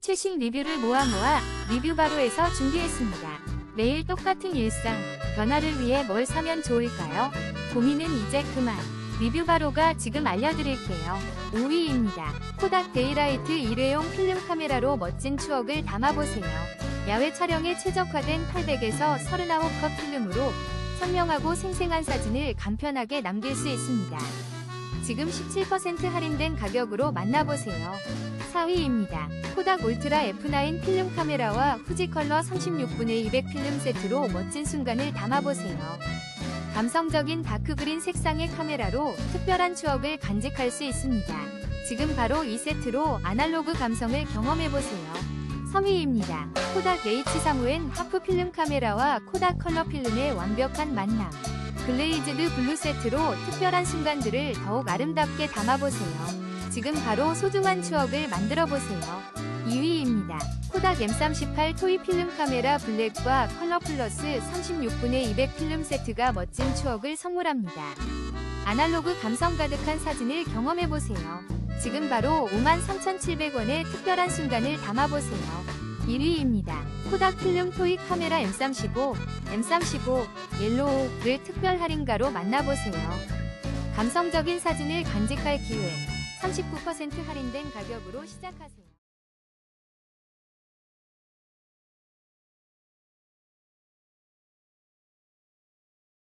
최신 리뷰를 모아 모아 리뷰 바로에서 준비했습니다. 매일 똑같은 일상, 변화를 위해 뭘 사면 좋을까요? 고민은 이제 그만. 리뷰 바로가 지금 알려드릴게요. 5위입니다. 코닥 데이라이트 일회용 필름 카메라로 멋진 추억을 담아보세요. 야외 촬영에 최적화된 800에서 39컷 필름으로 선명하고 생생한 사진을 간편하게 남길 수 있습니다. 지금 17% 할인된 가격으로 만나보세요. 4위입니다. 코닥 울트라 F9 필름 카메라와 후지 컬러 36분의 200 필름 세트로 멋진 순간을 담아보세요. 감성적인 다크그린 색상의 카메라로 특별한 추억을 간직할 수 있습니다. 지금 바로 이 세트로 아날로그 감성을 경험해보세요. 3위입니다. 코닥 H35N 하프 필름 카메라와 코닥 컬러 필름의 완벽한 만남. 글레이즈드 블루 세트로 특별한 순간들을 더욱 아름답게 담아보세요. 지금 바로 소중한 추억을 만들어보세요. 2위입니다. 코닥 M38 토이 필름 카메라 블랙과 컬러 플러스 36분의 200 필름 세트가 멋진 추억을 선물합니다. 아날로그 감성 가득한 사진을 경험해보세요. 지금 바로 53,700원의 특별한 순간을 담아보세요. 1위입니다. 코닥 필름 토이 카메라 M35, M35 옐로우를 특별 할인가로 만나보세요. 감성적인 사진을 간직할 기회, 39% 할인된 가격으로 시작하세요.